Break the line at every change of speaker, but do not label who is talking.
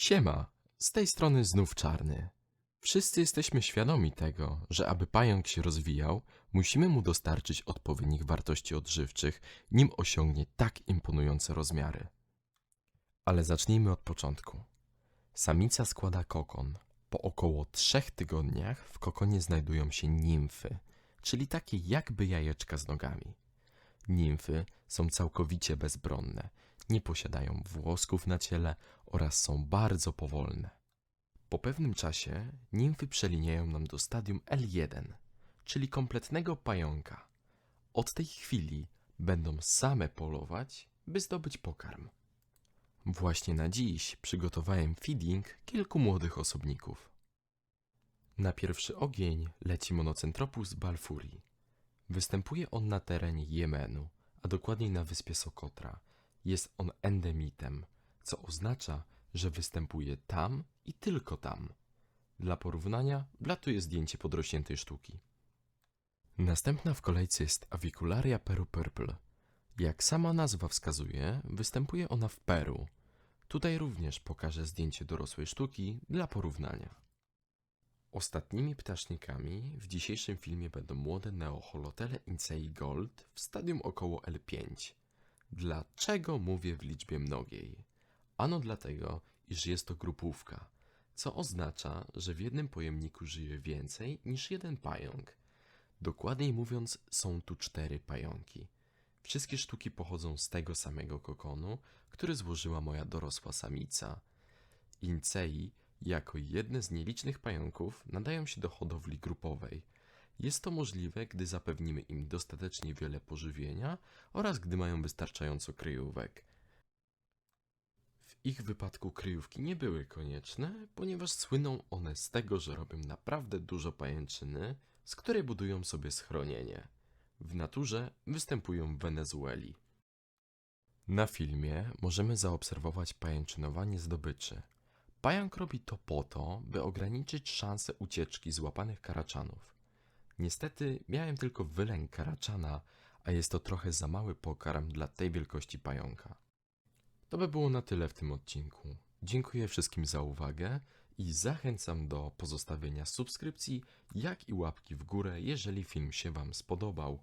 Siema, z tej strony znów czarny. Wszyscy jesteśmy świadomi tego, że aby pająk się rozwijał, musimy mu dostarczyć odpowiednich wartości odżywczych, nim osiągnie tak imponujące rozmiary. Ale zacznijmy od początku. Samica składa kokon. Po około trzech tygodniach w kokonie znajdują się nimfy, czyli takie jakby jajeczka z nogami. Nimfy są całkowicie bezbronne, nie posiadają włosków na ciele oraz są bardzo powolne. Po pewnym czasie nimfy przeliniają nam do stadium L1, czyli kompletnego pająka. Od tej chwili będą same polować, by zdobyć pokarm. Właśnie na dziś przygotowałem feeding kilku młodych osobników. Na pierwszy ogień leci Monocentropus balfuri. Występuje on na terenie Jemenu, a dokładniej na wyspie Sokotra. Jest on endemitem, co oznacza, że występuje tam i tylko tam. Dla porównania blatuje zdjęcie podrośniętej sztuki. Następna w kolejce jest Avicularia peru purple. Jak sama nazwa wskazuje, występuje ona w Peru. Tutaj również pokażę zdjęcie dorosłej sztuki dla porównania. Ostatnimi ptasznikami w dzisiejszym filmie będą młode Neoholotele incei gold w stadium około L5. Dlaczego mówię w liczbie mnogiej? Ano dlatego, iż jest to grupówka, co oznacza, że w jednym pojemniku żyje więcej niż jeden pająk. Dokładniej mówiąc, są tu cztery pająki. Wszystkie sztuki pochodzą z tego samego kokonu, który złożyła moja dorosła samica. Incei, jako jedne z nielicznych pająków, nadają się do hodowli grupowej. Jest to możliwe, gdy zapewnimy im dostatecznie wiele pożywienia oraz gdy mają wystarczająco kryjówek. W ich wypadku kryjówki nie były konieczne, ponieważ słyną one z tego, że robią naprawdę dużo pajęczyny, z której budują sobie schronienie. W naturze występują w Wenezueli. Na filmie możemy zaobserwować pajęczynowanie zdobyczy. Pająk robi to po to, by ograniczyć szanse ucieczki złapanych karaczanów. Niestety miałem tylko wylęk karaczana, a jest to trochę za mały pokarm dla tej wielkości pająka. To by było na tyle w tym odcinku. Dziękuję wszystkim za uwagę i zachęcam do pozostawienia subskrypcji, jak i łapki w górę, jeżeli film się Wam spodobał.